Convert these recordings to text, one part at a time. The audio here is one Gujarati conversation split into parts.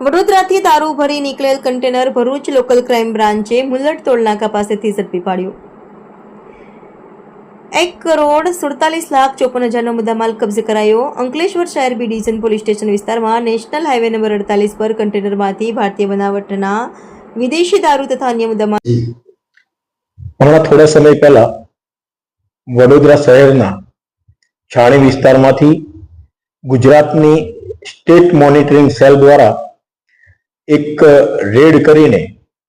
વડોદરાથી દારૂ ભરી નીકળેલ કન્ટેનર ભરૂચ લોકલ ક્રાઇમ બ્રાન્ચે મુલટ ટોલનાકા પાસેથી ઝડપી પાડ્યું. એક કરોડ સુડતાલીસ લાખ ચોપન હજારનો મુદ્દામાલ કબજે કરાયો. અંકલેશ્વર શહેર બી ડિવિઝન પોલીસ સ્ટેશન વિસ્તારમાં નેશનલ હાઈવે નંબર અડતાલીસ પર કન્ટેનરમાંથી ભારતીય બનાવટના વિદેશી દારૂ તથા અન્ય મુદ્દામાલ હમણાં થોડા સમય પહેલા વડોદરા શહેરના છાણી વિસ્તારમાંથી ગુજરાતની સ્ટેટ મોનિટરિંગ સેલ દ્વારા એક રેડ કરીને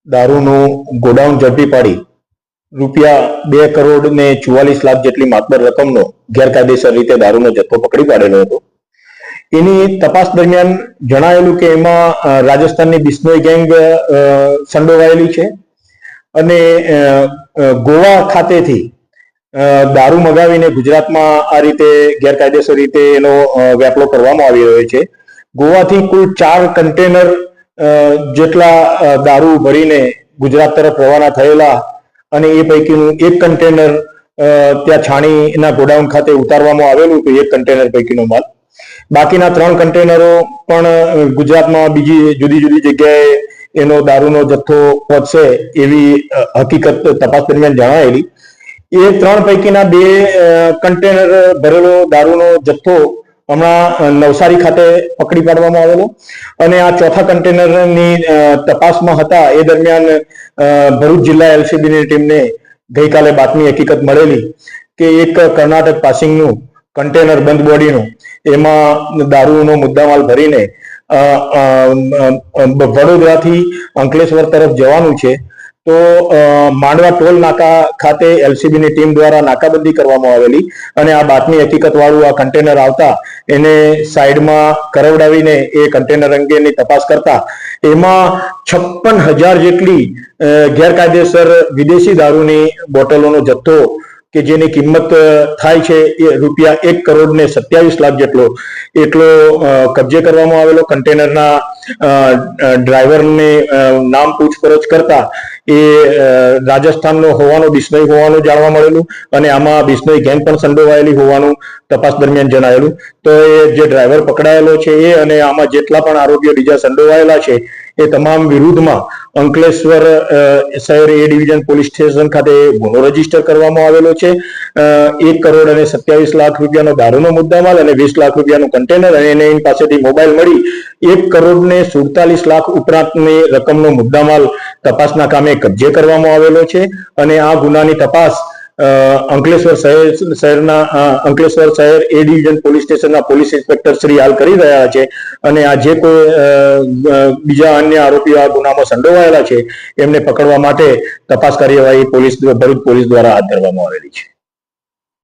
દારૂનું ગોડાઉન ઝડપી પાડી. રૂપિયા બે કરોડ ને ચુવાલીસ લાખ જેટલી માતબર રકમનો ગેરકાયદેસર રીતે દારૂનો જથ્થો પકડી પાડેલો હતો. એની તપાસ દરમિયાન જણાયેલું કે એમાં રાજસ્થાનની બિસ્નોઈ ગેંગ સંડોવાયેલી છે અને ગોવા ખાતેથી દારૂ મગાવીને ગુજરાતમાં આ રીતે ગેરકાયદેસર રીતે એનો અ, વેપલો કરવામાં આવી રહ્યો છે. ગોવાથી કુલ ચાર કન્ટેનર જેટલા દારૂ ભરીને ગુજરાત તરફ રવાના થયેલા અને એ પૈકીનું એક કન્ટેનર ત્યાં છાણીના ગોડાઉન ખાતે ઉતારવામાં આવેલું હતું, એક કન્ટેનર પૈકીનો માલ. બાકીના ત્રણ કન્ટેનરો પણ ગુજરાતમાં બીજી જુદી જુદી જગ્યાએ એનો દારૂનો જથ્થો પહોંચશે એવી હકીકત તપાસ દરમિયાન જણાયેલી. એ ત્રણ પૈકીના બે કન્ટેનર ભરેલો દારૂનો જથ્થો હમણાં નવસારી ખાતે પકડી પાડવામાં આવેલો. અને આ ચોથા કન્ટેનરની તપાસમાં હતા. એ દરમિયાન ભરૂચ જિલ્લા એલસીબીની ટીમને ગઈકાલે બાતમી હકીકત મળેલી કે એક કર્ણાટક પાસિંગનું કન્ટેનર બંધ બોડીનું, એમાં દારૂનો મુદ્દામાલ ભરીને વડોદરાથી અંકલેશ્વર તરફ જવાનું છે. તો માંડવા ટોલ નાકા ખાતે એલસીબીની ટીમ દ્વારા નાકાબંધી કરવામાં આવેલી અને આ બાતમી હકીકત વાળું આ કન્ટેનર આવતા એને સાઈડમાં કરવડાવીને એ કન્ટેનર અંગેની તપાસ કરતા એમાં છપ્પન હજાર જેટલી ગેરકાયદેસર વિદેશી દારૂની બોટલોનો જથ્થો કે જેની કિંમત થાય છે એ રૂપિયા એક કરોડ ને સત્યાવીસ લાખ જેટલો, એટલો કબજે કરવામાં આવેલો કન્ટેનરના ડ્રાઈવરને નામ પૂછપરછ કરતા એ રાજસ્થાનનો હોવાનો બિશ્નોઈ હોવાનું જાણવા મળેલું અને આમાં બિશ્નોઈ ગેંગ પણ સંડોવાયેલી હોવાનું તપાસ દરમિયાન જણાયેલું. તો એ જે ડ્રાઈવર પકડાયેલો છે એ અને આમાં જેટલા પણ આરોપીઓ બીજા સંડોવાયેલા છે, એ તમામ વિરુદ્ધમાં અંકલેશ્વર શહેર એ ડિવિઝન પોલીસ સ્ટેશન ખાતે ગુનો રજિસ્ટર કરવામાં આવેલો છે. એક કરોડ અને સત્યાવીસ લાખ રૂપિયાનો દારૂનો મુદ્દામાલ અને વીસ લાખ રૂપિયાનું કન્ટેનર અને એની પાસેથી મોબાઈલ મળી. એક કરોડ ને સુડતાલીસ લાખ ઉપરાંતની રકમનો મુદ્દામાલ તપાસના કામે કબજે કરવામાં આવેલો છે અને આ ગુનાની તપાસ અંકલેશ્વર શહેર, શહેરના અંકલેશ્વર શહેર એ ડિવિઝન પોલીસ સ્ટેશનના પોલીસ ઇન્સ્પેક્ટર શ્રી હાલ કરી રહ્યા છે અને આ જે કોઈ બીજા અન્ય આરોપીઓ આ ગુનામાં સંડોવાયેલા છે, એમને પકડવા માટે તપાસ કાર્યવાહી પોલીસ, ભરૂચ પોલીસ દ્વારા હાથ ધરવામાં આવેલી છે.